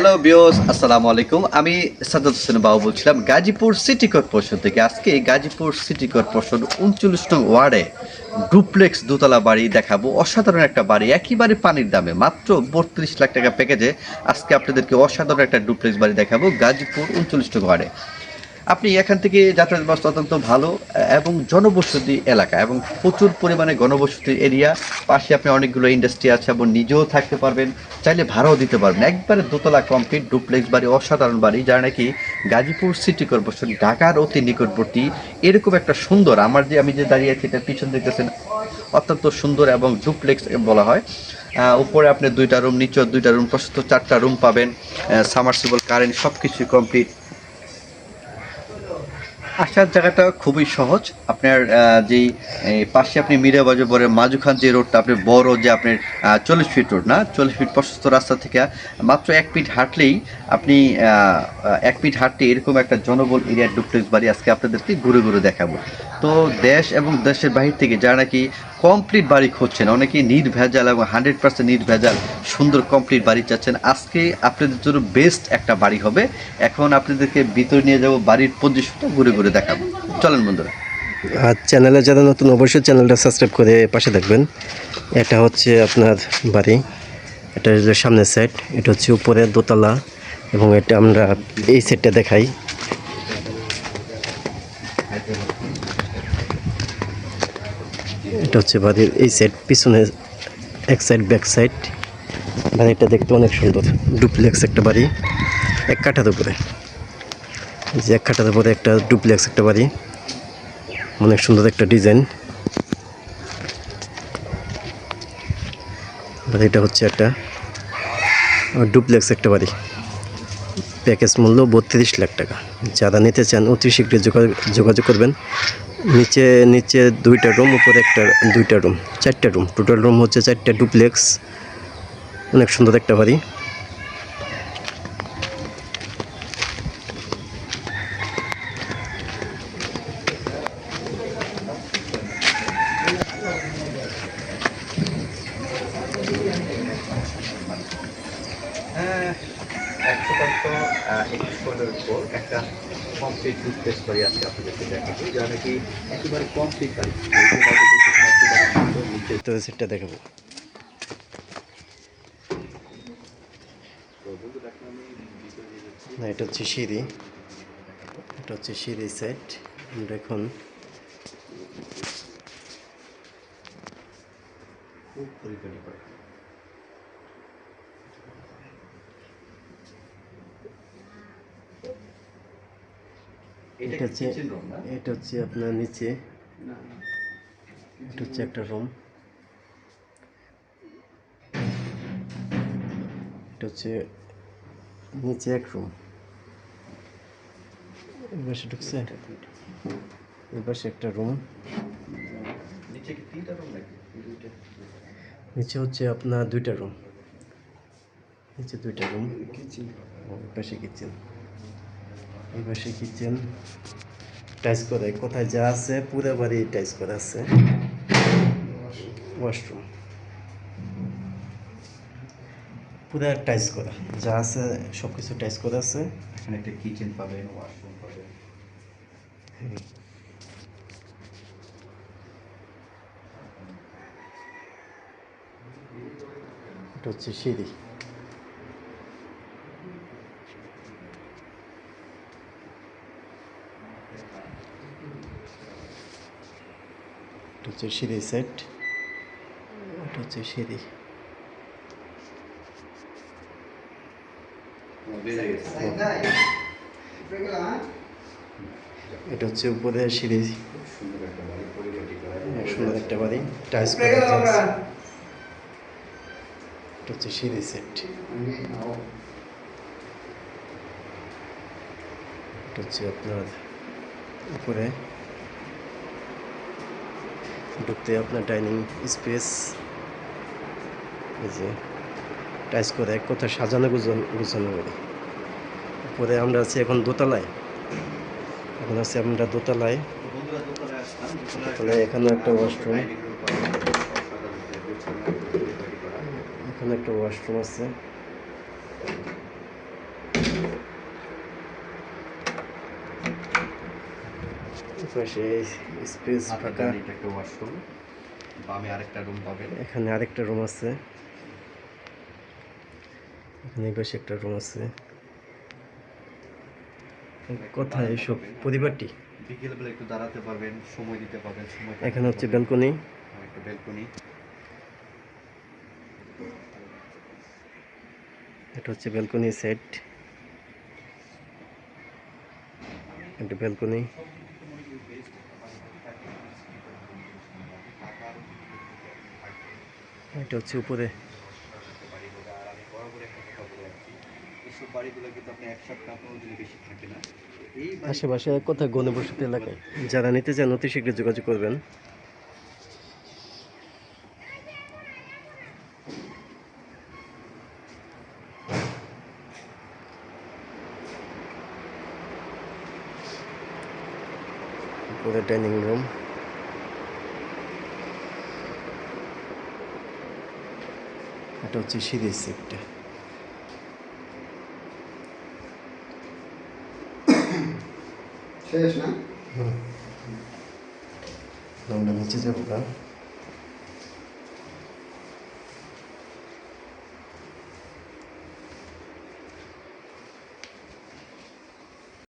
Hello বিওস আসসালামু আলাইকুম আমি সাদাত হোসেন বাবু বলছিলাম, গাজীপুর সিটি কর্পোরেশন থেকে। আজকে গাজীপুর সিটি কর্পোরেশন উনচল্লিশ নং ওয়ার্ডে ডুপ্লেক্স দোতলা বাড়ি দেখাবো। অসাধারণ একটা বাড়ি, একেবারে পানির দামে, মাত্র বত্রিশ লাখ টাকা প্যাকেজে আজকে আপনাদেরকে অসাধারণ একটা ডুপ্লেক্স বাড়ি দেখাবো গাজীপুর উনচল্লিশ নং ওয়ার্ডে। আপনি এখান থেকে যাতায়াত ব্যবস্থা অত্যন্ত ভালো, এবং জনবসতি এলাকা, এবং প্রচুর পরিমাণে ঘনবসতি এরিয়া। পাশে আপনি অনেকগুলো ইন্ডাস্ট্রি আছে এবং নিজেও থাকতে পারবেন, চাইলে ভাড়াও দিতে পারবেন। একবারে দোতলা কমপ্লিট ডুপ্লেক্স বাড়ি, অসাধারণ বাড়ি, যারা নাকি গাজীপুর সিটি কর্পোরেশন ঢাকার অতি নিকটবর্তী। এরকম একটা সুন্দর, আমার যে, আমি যে দাঁড়িয়ে আছি, এটা পিছন দেখতেছেন, অত্যন্ত সুন্দর এবং ডুপ্লেক্স বলা হয়। উপরে আপনি দুইটা রুম নিচে দুইটা রুম প্রশস্ত চারটা রুম পাবেন সামারসিবল কারেন্ট সব কিছুই কমপ্লিট আসার জায়গাটা খুবই সহজ। আপনার যেই পাশে আপনি মিরা বাজার মাজুখান যে রোডটা, আপনি বড় যে আপনার চল্লিশ ফিট রোড না, চল্লিশ ফিট প্রশস্ত রাস্তা থেকে মাত্র এক ফিট হাঁটলেই আপনি এক ফিট হাঁটতে এরকম একটা জনবল এরিয়ার ডুপ্লেক্স বাড়ি আজকে আপনাদেরকে ঘুরে ঘুরে দেখাবো। তো দেশ এবং দেশের বাহির থেকে যারা নাকি কমপ্লিট বাড়ি খুঁজছেন। অনেকেই নির্ভেজাল এবং হান্ড্রেড পার্সেন্ট নির্ভেজাল সুন্দর কমপ্লিট বাড়ি চাচ্ছেন। আজকে আপনাদের জন্য বেস্ট একটা বাড়ি হবে। এখন আপনাদেরকে ভিতরে নিয়ে যাব, বাড়ির পজিশনটা ঘুরে ঘুরে দেখাবো। চলেন বন্ধুরা। আর চ্যানেলে যারা নতুন, অবশ্যই চ্যানেলটা সাবস্ক্রাইব করে পাশে থাকবেন। এটা হচ্ছে আপনার বাড়ি। এটা হচ্ছে সামনের সাইড এটা হচ্ছে উপরে দোতলা এবং এটা আমরা এই সাইডটা দেখাই। এটা হচ্ছে বাড়ির এই সাইড পিছনে এক সাইড ব্যাক সাইড বাড়িটা দেখতে অনেক সুন্দর ডুপ্লেক্স একটা বাড়ি, এক কাঠার উপরে যে এক কাঠার উপরে একটা ডুপ্লেক্স একটা বাড়ি, অনেক সুন্দর একটা ডিজাইন বাড়িটা হচ্ছে একটা ডুপ্লেক্স একটা বাড়ি। প্যাকেজ মূল্য বত্রিশ লাখ টাকা। যারা নিতে চান অতি শীঘ্রই যোগা- যোগাযোগ করবেন। নিচে নিচে দুইটা রুম উপরে একটা, দুইটা রুম চারটা রুম টোটাল রুম হচ্ছে চারটা ডুপ্লেক্স অনেক সুন্দর একটা বাড়ি। এক একুশ পয়েন্টের উপর একটা কমপ্লিট ডুপ্লেক্স বাড়ি আজকে আপনাদেরকে দেখাবো যা নাকি একেবারে কমপ্লিট বাড়ি। নিচে তো সেটটা দেখাবো। না এটা হচ্ছে সিঁড়ি। এটা হচ্ছে সিঁড়ি সেট আমরা এখন খুব পরিপাটি করা। এটা হচ্ছে এটা হচ্ছে আপনার নিচে। এটা হচ্ছে একটা রুম এটা হচ্ছে নিচে এক রুম এই পাশে ঢুকছে? পাশে একটা রুম নিচে কি তিনটা রুম নাকি? দুইটা। নিচে হচ্ছে আপনার দুইটা রুম নিচে দুইটা রুম কিচেন এই পাশে কিচেন এই পাশে কিচেন। টাইস করা। কোথায় যা আছে পুরো বাড়ি টাইস করা আছে। ওয়াশরুম। পুরো টাইস করা। যা আছে সব কিছু টাইস করা আছে। এখানে একটা কিচেন পাবেন ওয়াশরুম পাবেন। এটা হচ্ছে সিঁড়ি। হচ্ছে সিঁড়ি সেট এটা হচ্ছে সিঁড়ি। এটা হচ্ছে উপরে সিঁড়ি। অনেক সুন্দর একটা বাড়ি। আছে। এটা হচ্ছে সিঁড়ি সেট এটা হচ্ছে আপনার উপরে ঢুকতে আপনার ডাইনিং স্পেস। এই যে টাইস করে এক কথা সাজানো গুছানো করে উপরে আমরা আছি এখন দোতলায়। এখন আছি আমরা দোতলায়। এখানে একটা ওয়াশরুম এখানে একটা ওয়াশরুম আছে। পাশে স্পেস ফাঁকা। একটা ওয়াশরুম বামে আরেকটা রুম পাবেন। এখানে আরেকটা রুম আছে। এখানে পাশে একটা রুম আছে। কোথায় এসব? পরিবারটি? বিকেলবেলা একটু দাঁড়াতে পারবেন সময় দিতে পারবেন সময় এখানে হচ্ছে ব্যালকনি একটা ব্যালকনি এটা হচ্ছে ব্যালকনি সেট একটা ব্যালকনি এটা হচ্ছে উপরে। আপনি এক আশেপাশে কোথায় গণবসতি এলাকায়? যারা নিতে চান অতি শীঘ্র যোগাযোগ করবেন। উপরে ডাইনিং রুম। এটা হচ্ছে সিঁড়ির সেটটা। শেষ না? আমরা নিচে যাব না